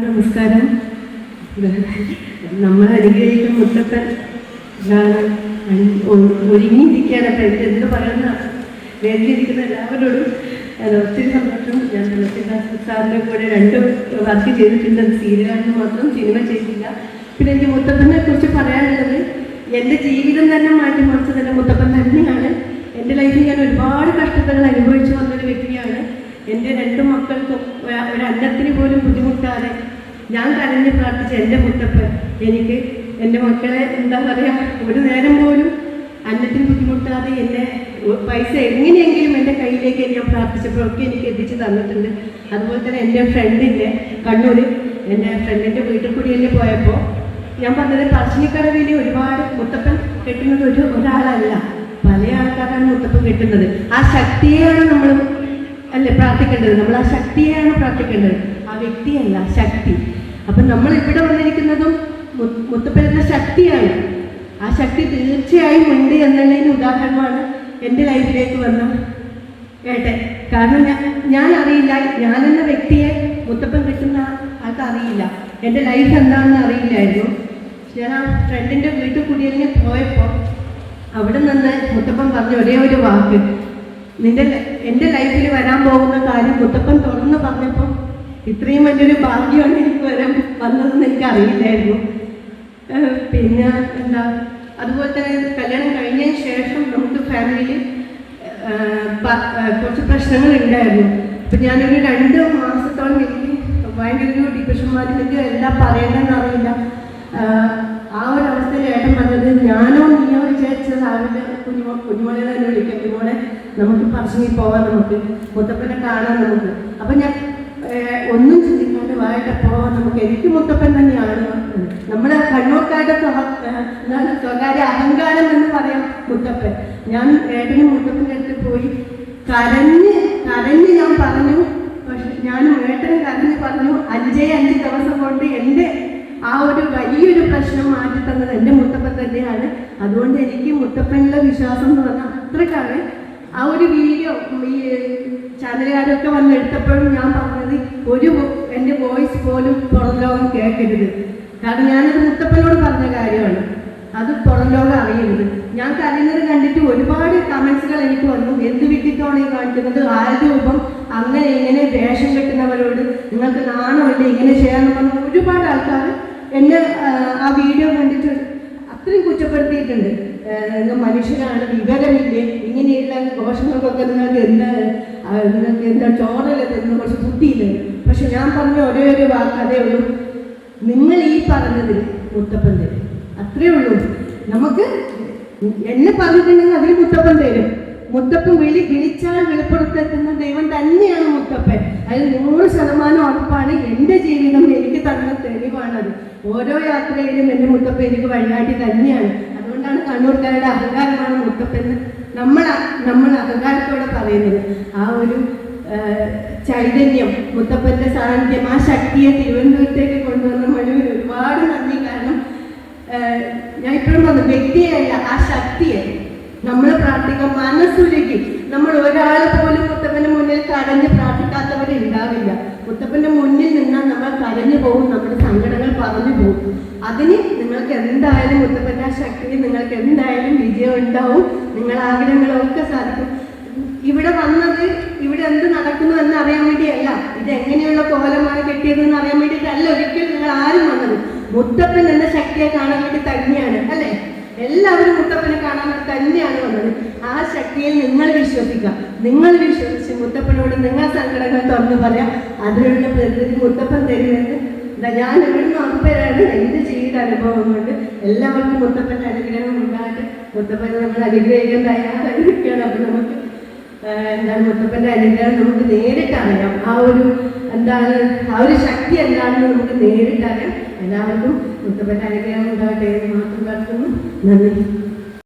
നമസ്കാരം. നമ്മൾ അനുഗ്രഹിക്കുന്ന മുത്തപ്പൻ ഇതാണ്. ഒരുങ്ങിയിരിക്കുകയാണ്. അപ്പം എന്ത് പറയുന്ന വേദിയിരിക്കുന്ന എല്ലാവരോടും ഒത്തിരി സന്തോഷം. ഞാൻ തുളസിദാസ് സാറിന്റെ കൂടെ രണ്ട് വർക്ക് ചെയ്തിട്ടുണ്ട്. അത് മാത്രം സിനിമ ചെയ്തില്ല. പിന്നെ എന്റെ മുത്തപ്പനെ കുറിച്ച് പറയാനുള്ളത് എന്റെ ജീവിതം തന്നെ മാറ്റിമറിച്ചത് എന്റെ മുത്തപ്പൻ തന്നെയാണ്. എന്റെ ലൈഫിൽ ഞാൻ ഒരുപാട് കഷ്ടതകൾ അനുഭവിച്ചു വന്നൊരു വ്യക്തിയാണ് മക്കൾക്കും ഒര- അന്നത്തിന് പോലും ബുദ്ധിമുട്ടാതെ ഞാൻ കരഞ്ഞ് പ്രാർത്ഥിച്ച എന്റെ മുത്തപ്പൻ എനിക്ക് എന്റെ മക്കളെ എന്താ പറയുക ഒരു നേരം പോലും അന്നത്തിന് ബുദ്ധിമുട്ടാതെ എന്നെ പൈസ എങ്ങനെയെങ്കിലും എന്റെ കയ്യിലേക്ക് ഞാൻ പ്രാർത്ഥിച്ചപ്പോഴൊക്കെ എനിക്ക് എത്തിച്ച് തന്നിട്ടുണ്ട്. അതുപോലെ തന്നെ എന്റെ ഫ്രണ്ടിന്റെ കണ്ണൂർ എന്റെ ഫ്രണ്ടിന്റെ വീട്ടിൽ കൂടി തന്നെ പോയപ്പോൾ ഞാൻ പറഞ്ഞത് പറശ്ശിനിക്കടവിൽ ഒരുപാട് മുത്തപ്പൻ കെട്ടുന്നത് ഒരു ഒരാളല്ല. പല ആൾക്കാരാണ് മുത്തപ്പൻ കെട്ടുന്നത്. ആ ശക്തിയെയാണ് നമ്മൾ അല്ലേ? പ്രാർത്ഥിക്കേണ്ടത്. നമ്മൾ ആ ശക്തിയെയാണ് പ്രാർത്ഥിക്കേണ്ടത്. ആ വ്യക്തിയല്ല ശക്തി. അപ്പം നമ്മൾ ഇവിടെ വന്നിരിക്കുന്നതും മു- ശക്തിയാണ്. ആ ശക്തി തീർച്ചയായും ഉണ്ട് എന്നുള്ളതിന് ഉദാഹരണമാണ് എന്റെ ലൈഫിലേക്ക് വന്ന ഏട്ടെ കാരണം ഞാൻ ഞാൻ അറിയില്ല ഞാനെന്ന വ്യക്തിയെ മുത്തപ്പൻ കിട്ടുന്ന ആൾക്ക് അറിയില്ല. എന്റെ ലൈഫ് എന്താണെന്ന് അറിയില്ലായിരുന്നു. ഞാൻ ആ ഫ്രണ്ടിന്റെ വീട്ടിൽ കുടിയലിന് പോയപ്പോൾ അവിടെ നിന്ന് മുത്തപ്പൻ പറഞ്ഞ ഒരേ ഒരു വാക്ക്. നിന്റെ എന്റെ ലൈഫിൽ വരാൻ പോകുന്ന കാര്യം മുത്തപ്പൻ തുറന്ന് പറഞ്ഞപ്പോൾ ഇത്രയും വലിയൊരു ഭാഗ്യമാണ് എനിക്ക് വരാൻ വന്നതെന്ന് എനിക്ക് അറിയില്ലായിരുന്നു പിന്നെ എന്താ അതുപോലെ തന്നെ കല്യാണം കഴിഞ്ഞതിന് ശേഷം നമുക്ക് ഫാമിലിയിൽ കുറച്ച് പ്രശ്നങ്ങൾ ഉണ്ടായിരുന്നു. അപ്പം ഞാനൊരു രണ്ട് മാസത്തോളം എനിക്ക് ഭയങ്കര ഒരു ഡിപ്രഷൻ മാറ്റി എല്ലാം പറയണമെന്നറിയില്ല ആ ഒരു അവസ്ഥയിൽ ഏട്ടൻ പറഞ്ഞത് ഞാനോ വിചാരിച്ചത് അവരുടെ കുഞ്ഞുമോ കുഞ്ഞുമോളെ തന്നെ വിളിക്കാം. കുഞ്ഞുമോനെ നമുക്ക് പറശ്ശിനി പോവാം നമുക്ക്. മുത്തപ്പനെ കാണാൻ നമുക്ക്. അപ്പം ഞാൻ ഒന്നും ചിന്തിക്കാണ്ട് വായിട്ട് പോവാൻ നമുക്ക്. എനിക്ക് മുത്തപ്പൻ തന്നെയാണ്. നമ്മുടെ കണ്ണൂർക്കാരുടെ സ്വകാര്യ അഹങ്കാരം എന്ന് പറയാം മുത്തപ്പൻ. ഞാൻ ഏട്ടനും മുത്തപ്പന്റെ അടുത്ത് പോയി കരഞ്ഞ് കരഞ്ഞ് ഞാൻ പറഞ്ഞു. പക്ഷെ ഞാനും ഏട്ടനെ കരഞ്ഞ് പറഞ്ഞു അഞ്ചേ അഞ്ച് ദിവസം കൊണ്ട് എന്റെ ആ ഒരു വലിയൊരു പ്രശ്നം മാറ്റി തന്നത് എന്റെ മുത്തപ്പൻ തന്നെയാണ്. അതുകൊണ്ട് എനിക്ക് മുത്തപ്പനിലെ വിശ്വാസം എന്ന് പറഞ്ഞാൽ അത്രക്കാണ് ആ ഒരു വീഡിയോ ഈ ചാനലുകാരൊക്കെ വന്ന് എടുത്തപ്പോഴും ഞാൻ പറഞ്ഞത് ഒരു എന്റെ വോയിസ് പോലും പുറം ലോകം കേൾക്കരുത്. കാരണം ഞാനത് മുത്തപ്പനോട് പറഞ്ഞ കാര്യമാണ്. അത് പുറം ലോകം അറിയരുത്. ഞാൻ കരയുന്നത് കണ്ടിട്ട് ഒരുപാട് കമൻസുകൾ എനിക്ക് വന്നു. എന്ത് വിട്ടിട്ടാണ് ഈ കാണിക്കുന്നത്? ആരൂപം രൂപം? അങ്ങനെ ഇങ്ങനെ വേഷം കെട്ടുന്നവരോട് നിങ്ങൾക്ക് നാണമില്ല ഇങ്ങനെ ചെയ്യാമെന്ന് പറഞ്ഞ ഒരുപാട് ആൾക്കാർ എന്നെ ആ, വീഡിയോ കണ്ടിട്ട് അത്രയും കുറ്റപ്പെടുത്തിയിട്ടുണ്ട്. മനുഷ്യനാണ് വിവരമില്ലേ? ഇങ്ങനെയുള്ള ദോഷങ്ങൾക്കൊക്കെ നിങ്ങൾക്ക് എന്താ നിങ്ങൾക്ക് എന്താ ചോറല്ല തരുന്ന കുറച്ച് ബുദ്ധിയില്ലേ? പക്ഷെ ഞാൻ പറഞ്ഞ ഒരേ ഒരു വാക്ക് അതേ ഉള്ളൂ. നിങ്ങൾ ഈ പറഞ്ഞതിൽ മുത്തപ്പൻ തരും അത്രേ ഉള്ളൂ. നമുക്ക് എന്നെ പറഞ്ഞിട്ടുണ്ടെങ്കിൽ അതിൽ മുത്തപ്പൻ തരും. മുത്തപ്പൻ വിളി വിളിച്ചാൽ വെളിപ്പുറത്തെത്തുന്ന ദൈവം തന്നെയാണ്. മുത്തപ്പൻ അതിൽ നൂറ് ശതമാനം ഉറപ്പാണ് എന്റെ ജീവിതം എനിക്ക് തന്ന തെളിവാണത്. ഓരോ യാത്രയിലും എന്റെ മുത്തപ്പൻ എനിക്ക് വഴികാട്ടി തന്നെയാണ്. അതുകൊണ്ടാണ് കണ്ണൂർക്കാരുടെ അഹങ്കാരമാണ് മുത്തപ്പെന്ന് നമ്മൾ നമ്മൾ അഹങ്കാരത്തോടെ പറയുന്നത്. ആ ഒരു ചൈതന്യം മുത്തപ്പന്റെ സാന്നിധ്യം ആ ശക്തിയെ തിരുവനന്തപുരത്തേക്ക് കൊണ്ടുവന്ന മുഴുവൻ ഒരുപാട് നന്ദി. കാരണം ഞാൻ ഇപ്പോഴും പറഞ്ഞു വ്യക്തിയല്ല ആ ശക്തിയെ നമ്മൾ പ്രാർത്ഥിക്കാൻ മനസ്സുരുകി. നമ്മൾ ഒരാൾ പോലും മുത്തപ്പന്റെ മുന്നിൽ കരഞ്ഞ് പ്രാർത്ഥിക്കാത്തവരെ ഉണ്ടാവില്ല. മുത്തപ്പന്റെ മുന്നിൽ നിന്നാൽ നമ്മൾ കരഞ്ഞു പോകും നമ്മുടെ സങ്കടങ്ങൾ പറഞ്ഞു പോകും. അതിന് നിങ്ങൾക്ക് എന്തായാലും മുത്തപ്പന്റെ ആ ശക്തിയിൽ നിങ്ങൾക്ക് എന്തായാലും വിജയം ഉണ്ടാവും. നിങ്ങളുടെ ആഗ്രഹങ്ങളൊക്കെ സാധിക്കും. ഇവിടെ വന്നത് ഇവിടെ എന്ത് നടക്കുന്നു എന്ന് അറിയാൻ വേണ്ടിയല്ല. ഇത് എങ്ങനെയുള്ള കോലമാണ് കെട്ടിയതെന്ന് അറിയാൻ വേണ്ടിയിട്ടല്ല ഒരിക്കലും നിങ്ങൾ ആരും വന്നത്. മുത്തപ്പൻ എന്ന ശക്തിയെ കാണാൻ വേണ്ടി തന്നെയാണ് അല്ലേ? എല്ലാവരും മുത്തപ്പനെ കാണാൻ വേണ്ടി തന്നെയാണ് വന്നത്. ആ ശക്തിയിൽ നിങ്ങൾ വിശ്വസിക്കുക. നിങ്ങൾ വിശ്വസിച്ച് മുത്തപ്പനോട് നിങ്ങൾ സങ്കടങ്ങൾ തുറന്നു പറയാം അതിനുള്ള പ്രകൃതി മുത്തപ്പം തരുമെന്ന്. ഞാൻ ഇവിടുന്ന് അമ്പരാണ് എന്റെ ജീവിത അനുഭവം കൊണ്ട് എല്ലാവർക്കും മുത്തപ്പന്റെ അനുഗ്രഹം ഉണ്ടായിട്ട് മുത്തപ്പനെ നമ്മൾ അനുഗ്രഹിക്കാൻ തയ്യാറായിരിക്കുകയാണ്. അപ്പം നമുക്ക് എന്താണ് മുത്തപ്പന്റെ അനുഗ്രഹം നമുക്ക് നേരിട്ട് അറിയാം. ആ ഒരു എന്താണ് ആ ഒരു ശക്തി എന്താണെന്ന് നമുക്ക് നേരിട്ട് അറിയാം. എല്ലാവർക്കും മുത്തപ്പന്റെ അനുഗ്രഹം ഉണ്ടാകട്ടെ എന്ന് മാത്രം നടത്തുന്നു നന്ദി.